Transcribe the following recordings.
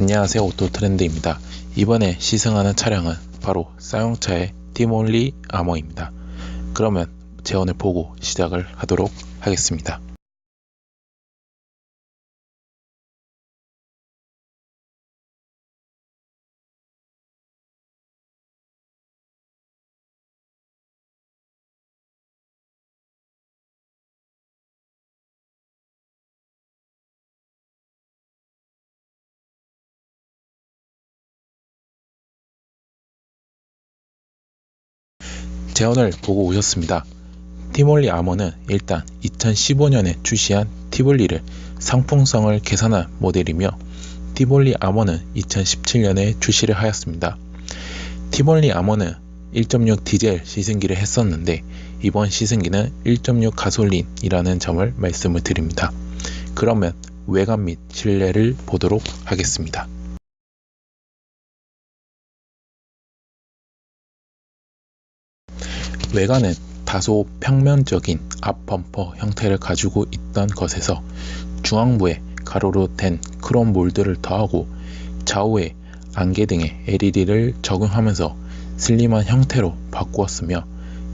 안녕하세요 오토트렌드입니다. 이번에 시승하는 차량은 바로 쌍용차의 티몰리 아머입니다. 그러면 재원을 보고 시작을 하도록 하겠습니다. 재원을 보고 오셨습니다. 티몰리 아머는 일단 2015년에 출시한 티볼리를 상품성을 개선한 모델이며 티볼리 아머는 2017년에 출시를 하였습니다. 티볼리 아머는 1.6 디젤 시승기를 했었는데 이번 시승기는 1.6 가솔린이라는 점을 말씀을 드립니다. 그러면 외관 및 실내를 보도록 하겠습니다. 외관은 다소 평면적인 앞 범퍼 형태를 가지고 있던 것에서 중앙부에 가로로 된 크롬 몰드를 더하고 좌우에 안개 등의 LED를 적용하면서 슬림한 형태로 바꾸었으며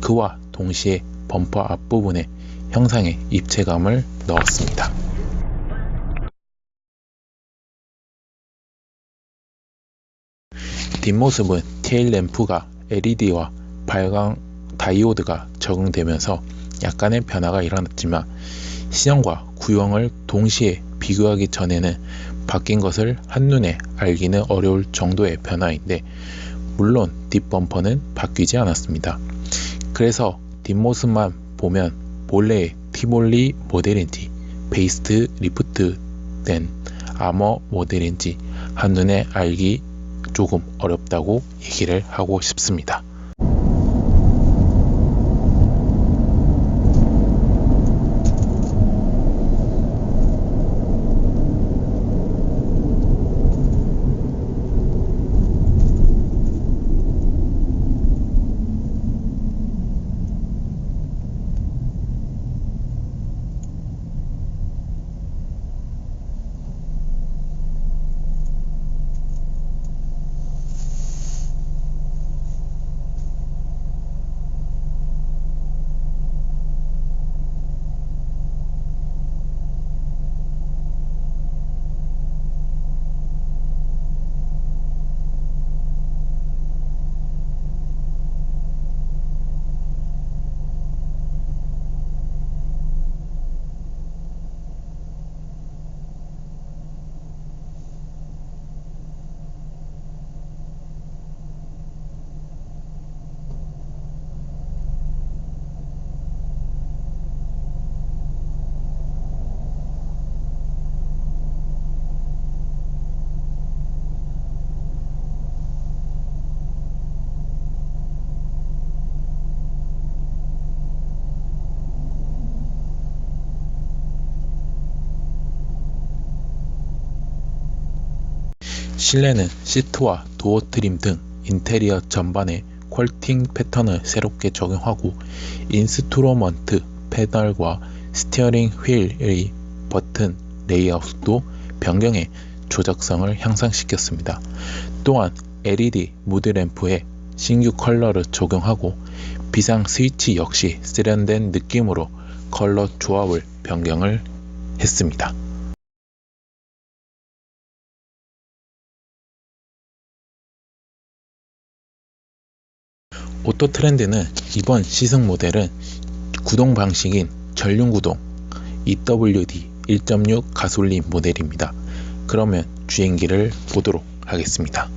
그와 동시에 범퍼 앞부분에 형상의 입체감을 넣었습니다. 뒷모습은 테일 램프가 LED와 발광 다이오드가 적용되면서 약간의 변화가 일어났지만 시형과 구형을 동시에 비교하기 전에는 바뀐 것을 한눈에 알기는 어려울 정도의 변화인데 물론 뒷범퍼는 바뀌지 않았습니다. 그래서 뒷모습만 보면 본래의 티몰리 모델인지 베이스트 리프트 된 아머 모델인지 한눈에 알기 조금 어렵다고 얘기를 하고 싶습니다. 실내는 시트와 도어 트림 등 인테리어 전반에 퀄팅 패턴을 새롭게 적용하고 인스트루먼트 패널과 스티어링 휠의 버튼 레이아웃도 변경해 조작성을 향상시켰습니다. 또한 LED 무드 램프에 신규 컬러를 적용하고 비상 스위치 역시 세련된 느낌으로 컬러 조합을 변경을 했습니다. 오토 트렌드는 이번 시승 모델은 구동 방식인 전륜 구동 EWD 1.6 가솔린 모델입니다. 그러면 주행기를 보도록 하겠습니다.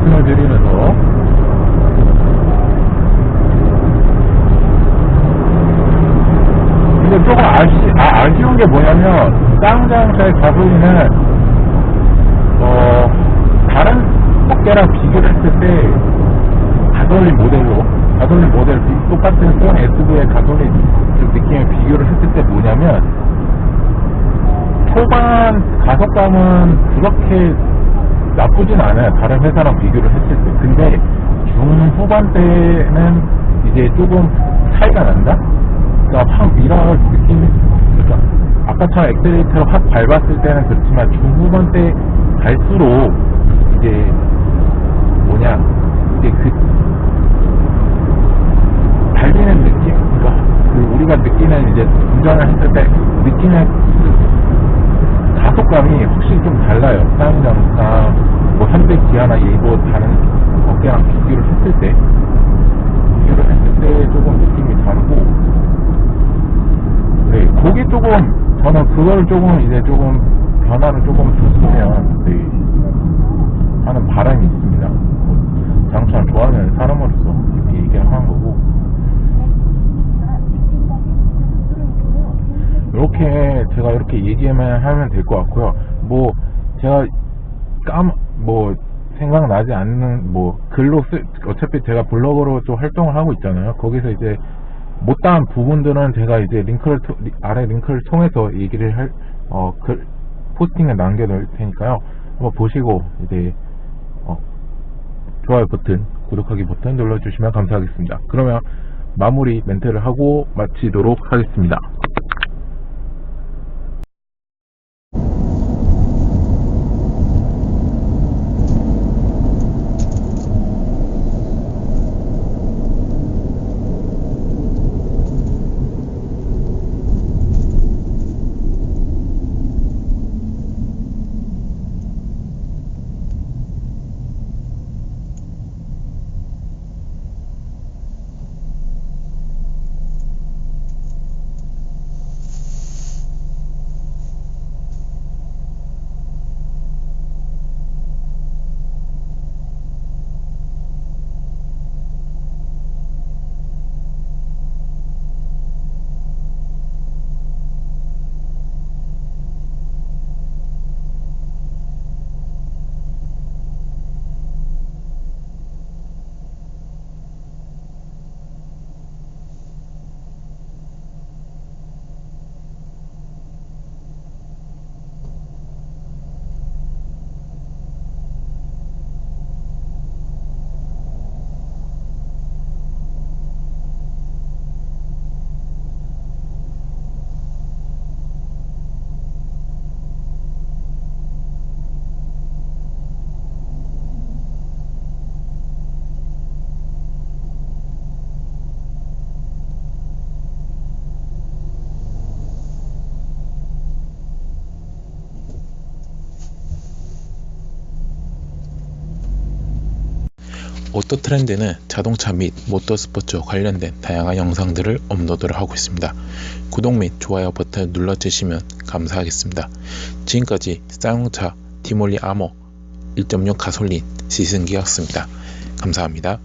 말씀을 드리면서 근데 조금 아쉬, 아, 아쉬운 게 뭐냐면 쌍장차의 가솔린은 어, 다른 업계랑 비교를 했을 때 가솔린 모델로 가솔린 모델 비- 똑같은 폰 SV의 가솔린 좀 느낌의 비교를 했을 때 뭐냐면 초반 가속감은 그렇게 나쁘진 않아요. 다른 회사랑 비교를 했을 때. 근데 중후반 때는 이제 조금 차이가 난다? 그러니까 확 밀어갈 느낌이, 그러니까 아까처럼 엑셀레이터를 확 밟았을 때는 그렇지만 중후반 때 갈수록 이제 뭐냐, 이제 그 달리는 느낌? 그러니까 그 우리가 느끼는 이제 운전을 했을 때 느끼는 그 가속감이 확실히 좀 달라요. 쌍장랑 뭐 현대 기아나 예고 다른 업계랑 비교를 했을 때 비교를 했을 때 조금 느낌이 다르고 네, 그게 조금 저는 그걸 조금 이제 조금 변화를 조금 줬으면 네, 하는 바람이 있습니다. 뭐 자동차를 좋아하는 사람으로서 이렇게 얘기를 하는 거고 이렇게 제가 이렇게 얘기만 하면 될 것 같고요. 뭐 제가 깜뭐 생각나지 않는 뭐 글로 쓰 어차피 제가 블로그로 또 활동을 하고 있잖아요. 거기서 이제 못다한 부분들은 제가 이제 링크를 토- 리- 아래 링크를 통해서 얘기를 할 어 글 포스팅에 남겨 놓을 테니까요. 한번 보시고 이제 어, 좋아요 버튼, 구독하기 버튼 눌러 주시면 감사하겠습니다. 그러면 마무리 멘트를 하고 마치도록 하겠습니다. 오토 트렌드는 자동차 및 모터스포츠 관련된 다양한 영상들을 업로드를 하고 있습니다. 구독 및 좋아요 버튼 눌러주시면 감사하겠습니다. 지금까지 쌍용차 티몰리 아모 1.6 가솔린 시승기였습니다. 감사합니다.